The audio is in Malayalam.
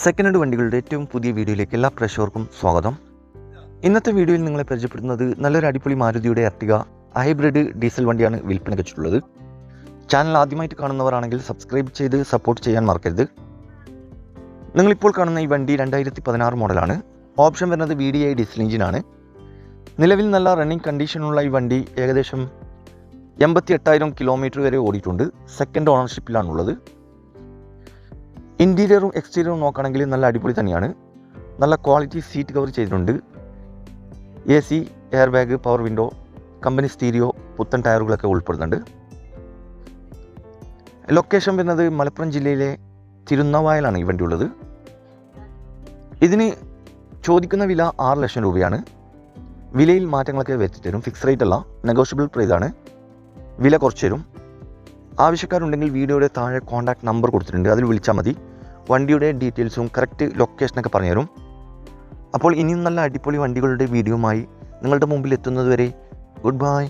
സെക്കൻഡ് ഹാൻഡ് വണ്ടികളുടെ ഏറ്റവും പുതിയ വീഡിയോയിലേക്ക് എല്ലാ പ്രേക്ഷകർക്കും സ്വാഗതം. ഇന്നത്തെ വീഡിയോയിൽ നിങ്ങളെ പരിചയപ്പെടുത്തുന്നത് നല്ലൊരു അടിപൊളി മാരുതിയുടെ അർട്ടിക ഹൈബ്രിഡ് ഡീസൽ വണ്ടിയാണ് വിൽപ്പന വെച്ചിട്ടുള്ളത്. ചാനൽ ആദ്യമായിട്ട് കാണുന്നവരാണെങ്കിൽ സബ്സ്ക്രൈബ് ചെയ്ത് സപ്പോർട്ട് ചെയ്യാൻ മറക്കരുത്. നിങ്ങളിപ്പോൾ കാണുന്ന ഈ വണ്ടി രണ്ടായിരത്തി പതിനാറ് മോഡലാണ്. ഓപ്ഷൻ വരുന്നത് വി ഡി ഐ ഡീസൽ എഞ്ചിനാണ്. നിലവിൽ നല്ല റണ്ണിങ് കണ്ടീഷനുള്ള ഈ വണ്ടി ഏകദേശം എൺപത്തി എട്ടായിരം കിലോമീറ്റർ വരെ ഓടിയിട്ടുണ്ട്. സെക്കൻഡ് ഓണർഷിപ്പിലാണുള്ളത്. ഇന്റീരിയറും എക്സ്റ്റീരിയറും നോക്കുകയാണെങ്കിൽ നല്ല അടിപൊളി തന്നെയാണ്. നല്ല ക്വാളിറ്റി സീറ്റ് കവർ ചെയ്തിട്ടുണ്ട്. A C air bag power window company stereo പുത്തൻ ടയറുകളൊക്കെ ഉൾപ്പെടുന്നുണ്ട്. ലൊക്കേഷൻ വരുന്നത് മലപ്പുറം ജില്ലയിലെ തിരുനവായലാണ് ഈ വണ്ടി ഉള്ളത്. ഇതിന് ചോദിക്കുന്ന വില ആറ് ലക്ഷം രൂപയാണ്. വിലയിൽ മാറ്റങ്ങളൊക്കെ വരുത്തിത്തരും ഫിക്സ് റേറ്റ് അല്ല നെഗോഷ്യബിൾ പ്രൈസാണ് വില കുറച്ച് തരും ആവശ്യക്കാരുണ്ടെങ്കിൽ വീഡിയോയുടെ താഴെ കോൺടാക്ട് നമ്പർ കൊടുത്തിട്ടുണ്ട്. അതിൽ വിളിച്ചാൽ മതി. വണ്ടിയുടെ ഡീറ്റെയിൽസും കറക്റ്റ് ലൊക്കേഷനൊക്കെ പറഞ്ഞുതരും. അപ്പോൾ ഇനിയും നല്ല അടിപൊളി വണ്ടികളുടെ വീഡിയോമായി നിങ്ങളുടെ മുമ്പിൽ എത്തുന്നതുവരെ ഗുഡ് ബൈ.